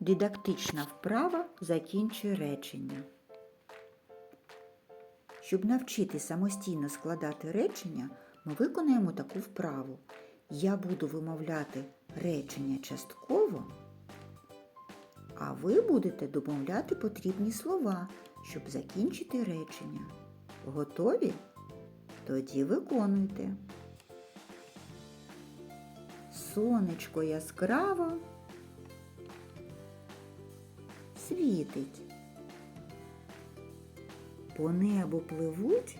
Дидактична вправа закінчує речення. Щоб навчити самостійно складати речення, ми виконаємо таку вправу. Я буду вимовляти речення частково, а ви будете домовляти потрібні слова, щоб закінчити речення. Готові? Тоді виконуйте. Сонечко яскраво світить. По небу пливуть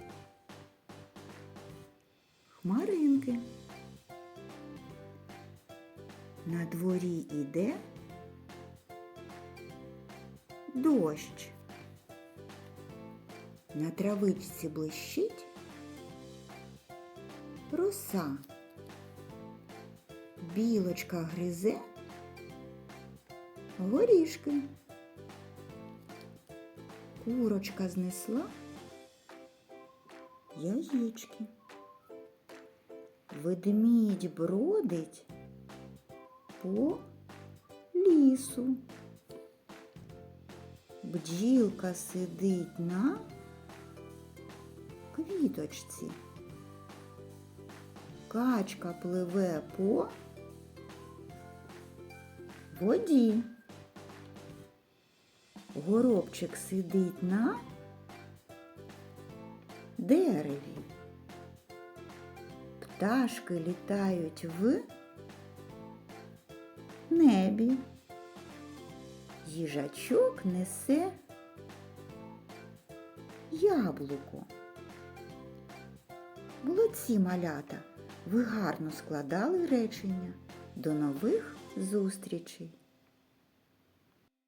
хмаринки. На дворі іде дощ. На травичці блищить роса. Білочка гризе горішки. Курочка знесла яєчки. Ведмідь бродить по лісу. Бджілка сидить на квіточці. Качка пливе по воді. Горобчик сидить на дереві. Пташки літають в небі. Їжачок несе яблуко. Молодці малята, ви гарно складали речення. До нових зустрічей!